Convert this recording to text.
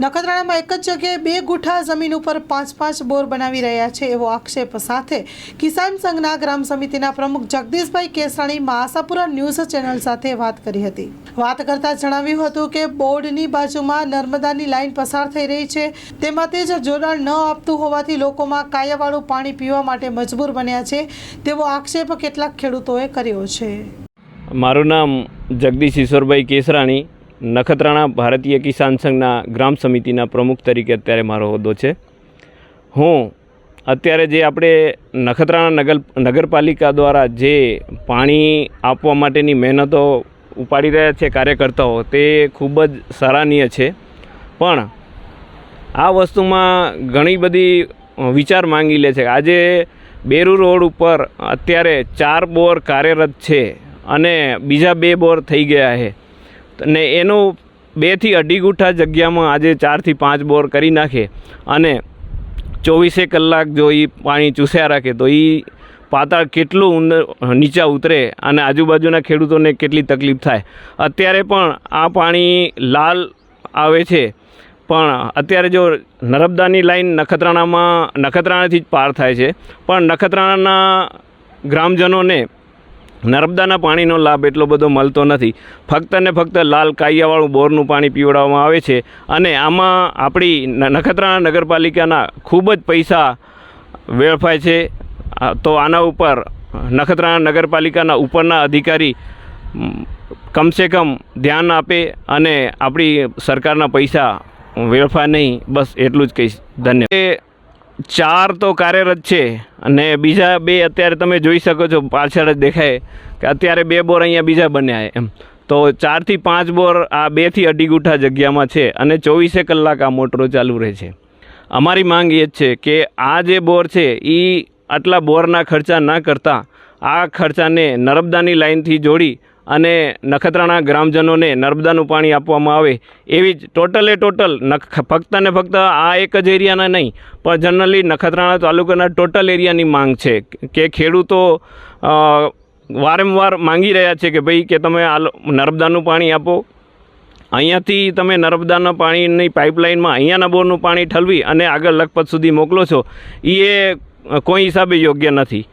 નખત્રાણામાં એક જ જગ્યાએ બે ગુઠા જમીન ઉપર પાંચ પાંચ બોર બનાવી રહ્યા છે એવો આક્ષેપ સાથે કિસાન સંઘના ગ્રામ સમિતિના પ્રમુખ જગદીશભાઈ કેસરાણીમાં આશાપુરા ન્યૂઝ ચેનલ સાથે વાત કરી હતી. વાત કરતા જણાવ્યું હતું કે બોર્ડની બાજુમાં નર્મદાની લાઈન પસાર થઈ રહી છે. તેમાંથી જ જોડાણ ન આપતું હોવાથી લોકોમાં કાયાવાળું પાણી પીવા માટે મજબૂર બન્યા છે તેવો આક્ષેપ કેટલાક ખેડૂતોએ કર્યો છે. મારું નામ જગદીશ ઈશ્વરભાઈ કેસરાણી નખત્રાણા ભારતીય કિસાન સંઘના ગ્રામ સમિતિના પ્રમુખ તરીકે અત્યારે મારો હોદ્દો છે. હું અત્યારે જે આપણે નખત્રાણા નગર નગરપાલિકા દ્વારા જે પાણી આપવા માટેની મહેનતો ઉપાડી રહ્યા છે કાર્યકર્તાઓ, તે ખૂબ જ સરાહનીય છે. પણ આ વસ્તુમાં ઘણી બધી વિચાર માંગી લે છે. આજે બેરુ રોડ ઉપર અત્યારે ચાર બોર કાર્યરત છે અને બીજા બે બોર થઈ ગયા છે. ને એનું બેથી અઢી ગુઠા જગ્યામાં આજે ચારથી પાંચ બોર કરી નાખે અને ચોવીસે કલાક જો એ પાણી ચૂસ્યા રાખે તો એ પાતાળ કેટલું ઉંદર, નીચા ઉતરે અને આજુબાજુના ખેડૂતોને કેટલી તકલીફ થાય. અત્યારે પણ આ પાણી લાલ આવે છે, પણ અત્યારે જો નર્મદાની લાઈન નખત્રાણામાં, નખત્રાણાથી જ પાર થાય છે, પણ નખત્રાણાના ગ્રામજનોને નર્મદાના પાણીનો લાભ એટલો બધો મળતો નથી. ફક્ત ને ફક્ત લાલ કાયાવાળું બોરનું પાણી પીવડાવવામાં આવે છે અને આમાં આપણી નખત્રાણા નગરપાલિકાના ખૂબ જ પૈસા વેડફાય છે. તો આના ઉપર નખત્રાણા નગરપાલિકાના ઉપરના અધિકારી કમસે કમ ધ્યાન આપે અને આપણી સરકારના પૈસા વેડફાય નહીં. બસ એટલું જ કહીશ. ધન્યવાદ. ચાર તો કાર્યરત છે અને બીજા બે અત્યારે તમે જોઈ શકો છો, પાછળ જ દેખાય કે અત્યારે બે બોર અહીંયા બીજા બન્યા એમ. તો ચારથી પાંચ બોર આ બેથી અઢી ગુઠા જગ્યામાં છે અને ચોવીસે કલાક આ મોટરો ચાલુ રહે છે. અમારી માંગ એ જ છે કે આ જે બોર છે એ આટલા બોરના ખર્ચા ના કરતાં આ ખર્ચાને નર્મદાની લાઇનથી જોડી અને નખત્રાણા ગ્રામજનોને નર્મદાનું પાણી આપવામાં આવે એવી જ ટોટલે ટોટલ નખ ફક્ત ને ફક્ત આ એક જ એરિયાના નહીં, પણ જનરલી નખત્રાણા તાલુકાના ટોટલ એરિયાની માંગ છે. કે ખેડૂતો વારંવાર માંગી રહ્યા છે કે ભાઈ કે તમે આ નર્મદાનું પાણી આપો. અહીંયાથી તમે નર્મદાના પાણીની પાઇપલાઇનમાં અહીંયાના બોરનું પાણી ઠલવી અને આગળ લખપત સુધી મોકલો છો એ કોઈ હિસાબે યોગ્ય નથી.